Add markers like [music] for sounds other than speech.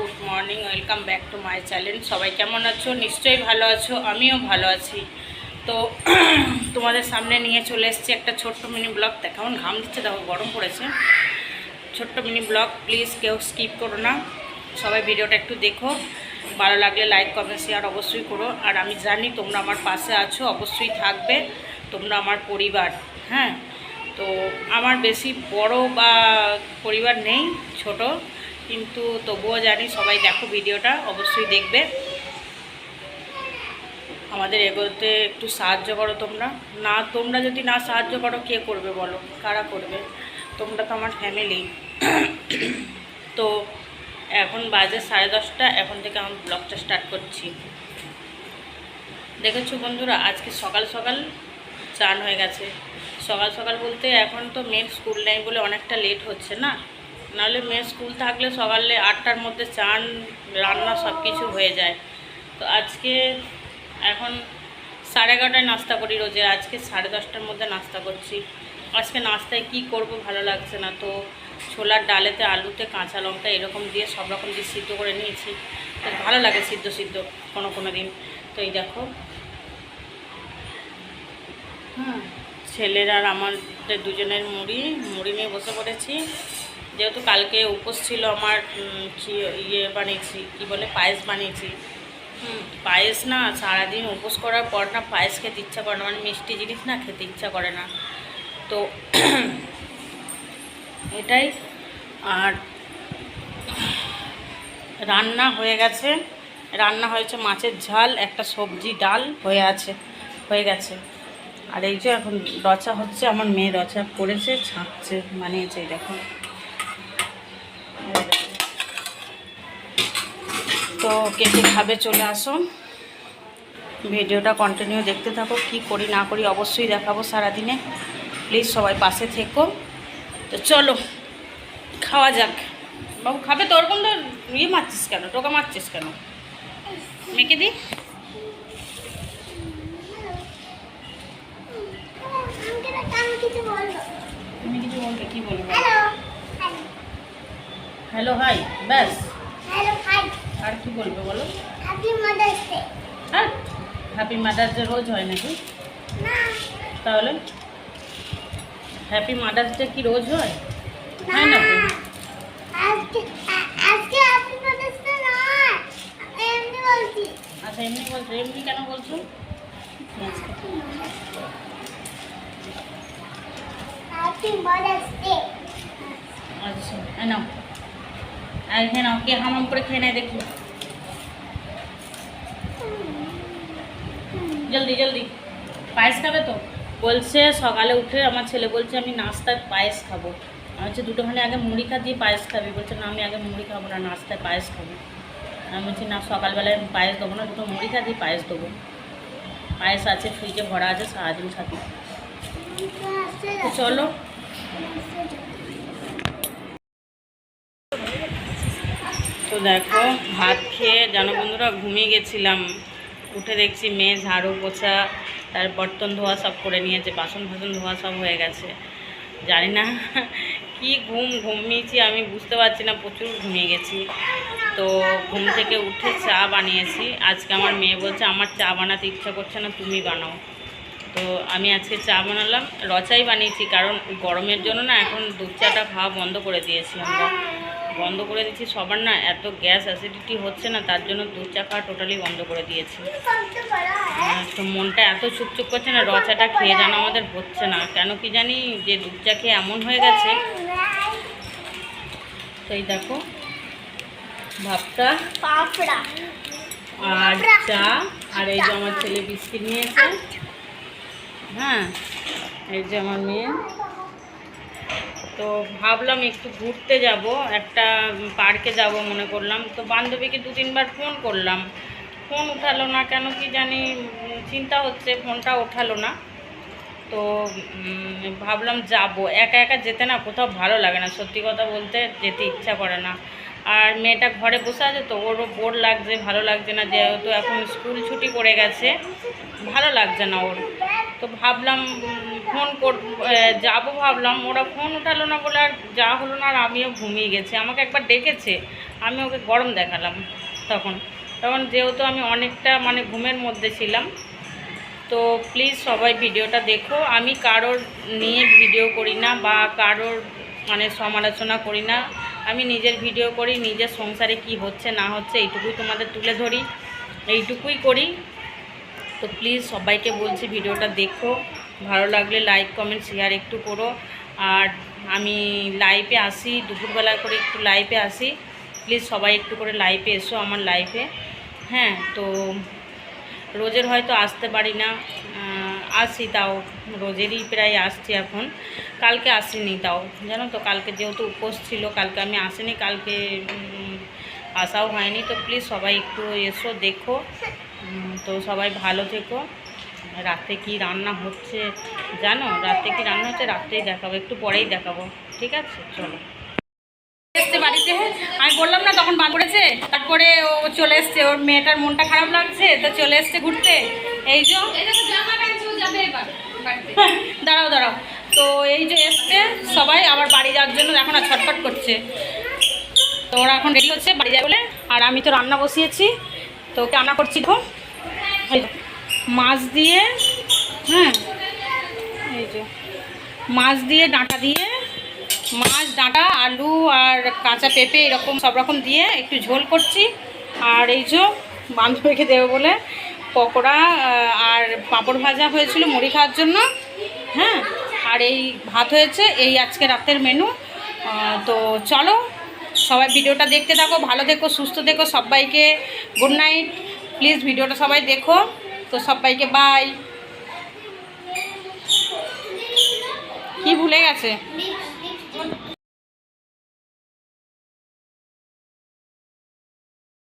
Good morning, welcome back to my channel. সবাই কেমন আছো? নিশ্চয়ই ভালো আছো, আমিও ভালো আছি। তো [clears throat] তোমাদের সামনে নিয়ে চলে এসেছি একটা ছোট্ট মিনি ব্লগ। দেখ, কেমন ঘাম দিচ্ছে, দেখো, গরম পড়েছে। ছোট্ট মিনি ব্লগ, প্লিজ কেউ স্কিপ করো না। সবাই ভিডিওটা একটু দেখো। ভালো লাগলে লাইক, কমেন্ট, শেয়ার অবশ্যই করো। আর আমি জানি তোমরা আমার পাশে আছো, অবশ্যই থাকবে। তোমরা আমার পরিবার হ্যাঁ? তো আমার বেশি বড় বা পরিবার নেই, ছোট। কিন্তু তবুও জানি সবাই দেখো ভিডিওটা, অবশ্যই দেখবে। আমাদের এগোতে একটু সাহায্য করো তোমরা। না, তোমরা যদি না সাহায্য করো, কে করবে বলো? কারা করবে? তোমরা তো আমার ফ্যামিলি তো এখন বাজে সাড়ে দশটা, এখন থেকে আমি ব্লগটা স্টার্ট করছি। দেখেছ বন্ধুরা, আজকে সকাল সকাল চান হয়ে গেছে। সকাল সকাল বলতে এখন তো মেয়ের স্কুল নেই বলে অনেকটা লেট হচ্ছে না? নাহলে মেয়ের স্কুল থাকলে সকালে আটটার মধ্যে চান, রান্না সব কিছু হয়ে যায়। তো আজকে এখন সাড়ে এগারোটায় নাস্তা করি রোজের আজকে সাড়ে দশটার মধ্যে নাস্তা করছি। আজকে নাস্তায় কি করব ভালো লাগছে না, তো ছোলার ডালেতে আলুতে কাঁচা লঙ্কা এরকম দিয়ে সব রকম দিয়ে সিদ্ধ করে নিয়েছি। তো ভালো লাগে সিদ্ধ সিদ্ধ কোনো কোনো দিন। তো এই দেখো। হুম, ছেলের আর আমাদের দুজনের মুড়ি মুড়ি নিয়ে বসে পড়েছি। যেহেতু কালকে উপোস ছিল আমার ইয়ে বানিয়েছি, কি বলে, পায়েস বানিয়েছি। পায়েস না, সারাদিন উপোস করার পর না পায়েস খেতে ইচ্ছা করে না মানে মিষ্টি জিনিস না খেতে ইচ্ছা করে না। তো [clears throat] এটাই। আর রান্না হয়ে গেছে। রান্না হয়েছে মাছের ঝাল, একটা সবজি, ডাল হয়ে আছে, হয়ে গেছে। আর এই যে এখন রচা হচ্ছে, আমার মেয়ে রচা করেছে, ছাঁকছে, বানিয়েছে, এই দেখো। তো কে কে খাবে চলে আসো। ভিডিওটা কন্টিনিউ দেখতে থাকো কি করি না করি অবশ্যই দেখাবো সারাদিনে। প্লিজ সবাই পাশে থেকো। তো চলো খাওয়া যাক। বাবু খাবে তো? ওরকম তো ইয়ে মারছিস কেন? টোকা মারছিস কেন? মেখে দি। বলবে? কি বলবে? হ্যালো হাই ব্যাস। আর কি বলবে বলো? আর হ্যাপি মাদার্স ডে রোজ হয় নাকি? তাহলে? হ্যাপি মাদার্স ডে কি রোজ হয়? হয় না আচ্ছা এমনি বলছো এমনি কেন বলছো? আচ্ছা নাও। আর নাও কে হামাম করে খেয়ে নেয় দেখি। জলদি জলদি। পায়েস খাবে তো? বলছে, সকালে উঠে আমার ছেলে বলছে, আমি নাস্তায় পায়েস খাব। আমি হচ্ছে দুটোখানে আগে মুড়ি খা, দিয়ে পায়েস খাবি। বলছে, না, আমি আগে মুড়ি খাব না, নাস্তায় পায়েস খাব। আমি বলছি, না, সকালবেলায় আমি পায়েস দেবো না, দুটো মুড়ি খা, দিয়ে পায়েস দেবো। পায়েস আছে, ফ্রিজে ভরা আছে, সারাদিন তো চলো। তো দেখো, ভাত খেয়ে, জানো বন্ধুরা, ঘুমিয়ে গেছিলাম। উঠে দেখছি মেয়ে ঝাড়ু পোছা, তার বর্তন ধোয়া সব করে নিয়েছে, বাসন ফাসন ধোয়া সব হয়ে গেছে। জানি না, কি ঘুম ঘুমিয়েছি, আমি বুঝতে পারছি না, প্রচুর ঘুমিয়ে গেছি। তো ঘুম থেকে উঠে চা বানিয়েছি। আজকে আমার মেয়ে বলছে, আমার চা বানাতে ইচ্ছা করছে না, তুমি বানাও। তো আমি আজকে চা বানালাম, রচাই বানিয়েছি, কারণ গরমের জন্য না এখন দুধ চাটা খাওয়া বন্ধ করে দিয়েছি আমরা। বন্ধ করে দিচ্ছি। সবার না এত গ্যাস অ্যাসিডিটি হচ্ছে না তার জন্য দুধ চা খাওয়া টোটালি বন্ধ করে দিয়েছি। আর তো মনটা এত চুপচুপ করছে না রচাটা খেয়ে যেন আমাদের হচ্ছে না। কেন কি জানি যে দুধ চা খেয়ে এমন হয়ে গেছে। তো এই দেখো ভাবটা আর চা আর এই যে আমার ছেলে বিস্কিট নিয়েছে। হ্যাঁ এই যে আমার মেয়ে। তো ভাবলাম একটু ঘুরতে যাব, একটা পার্কে যাব মনে করলাম। তো বান্ধবীকে দু তিনবার ফোন করলাম। ফোন উঠালো না কেন কি জানি চিন্তা হচ্ছে ফোনটা ওঠালো না। তো ভাবলাম যাব। একা একা যেতে না কোথাও ভালো লাগে না, সত্যি কথা বলতে যেতে ইচ্ছা করে না। আর মেয়েটা ঘরে বসে আছে তো, ওরও বোর লাগছে, ভালো লাগছে না, যেহেতু এখন স্কুল ছুটি পড়ে গেছে, ভালো লাগছে না ওর। তো ভাবলাম, ফোন কর যাব ভাবলাম, ওরা ফোন উঠালো না বলে আর যা হলো না আর আমিও ঘুমিয়ে গেছি। আমাকে একবার ডেকেছে, আমি ওকে গরম দেখালাম তখন। তখন যেহেতু আমি অনেকটা মানে ঘুমের মধ্যে ছিলাম, তো প্লিজ সবাই ভিডিওটা দেখো। আমি কারোর নিয়ে ভিডিও করি না বা কারোর মানে সমালোচনা করি না। আমি নিজের ভিডিও করি, নিজের সংসারে কি হচ্ছে না হচ্ছে এইটুকুই তোমাদের তুলে ধরি, এইটুকুই করি। তো প্লিজ সবাইকে বলছি ভিডিওটা দেখো। ভালো লাগলে লাইক কমেন্ট শেয়ার একটু করো। আর আমি লাইভে আসি, দুপুরবেলা করে একটু লাইভে আসি। প্লিজ সবাই একটু করে লাইভে এসো আমার লাইভে হ্যাঁ তো রোজের হয়তো আসতে পারি না। আসি তাও, রোজেরই প্রায় আসছি এখন। কালকে আসিনি তাও, জানো তো, কালকে যেহেতু উপোস ছিল, কালকে আমি আসিনি, কালকে আসাও হয়নি, তো প্লিজ সবাই একটু এসো, দেখো। তো সবাই ভালো থেকো। রাতে কি রান্না হচ্ছে জানো? রাতে কি রান্না হচ্ছে? রাত্রেই দেখাবো, একটু পরেই দেখাবো, ঠিক আছে? চলো। এসছে বাড়িতে? আমি বললাম না তখন বার করেছে, তারপরে ও চলে এসছে, ওর মেয়েটার মনটা খারাপ লাগছে, তো চলে এসছে ঘুরতে। এই যে, দাঁড়াও দাঁড়াও। তো এই যে এসছে সবাই, আবার বাড়ি যাওয়ার জন্য এখন আর ছটফট করছে। তো ওরা এখন রেডি হচ্ছে, বাড়ি যাবে বলে। আর আমি তো রান্না বসিয়েছি, তো ওকে রান্না করছি তো মাছ দিয়ে হ্যাঁ এই যে, মাছ দিয়ে ডাঁটা দিয়ে, মাছ, ডাঁটা, আলু আর কাঁচা পেঁপে এরকম সব রকম দিয়ে একটু ঝোল করছি। আর এই যে, বান্ধবীকে দেবো বলে পকোড়া আর পাঁপড় ভাজা হয়েছিল মুড়ি খাওয়ার জন্য হ্যাঁ। আর এই ভাত হয়েছে, এই আজকে রাতের মেনু তো চলো সবাই ভিডিওটা দেখতে থাকো, ভালো দেখো সুস্থ দেখো সবাইকে গুড নাইট প্লিজ ভিডিওটা সবাই দেখো, তো সবাইকে বাই কি ভুলে গেছে?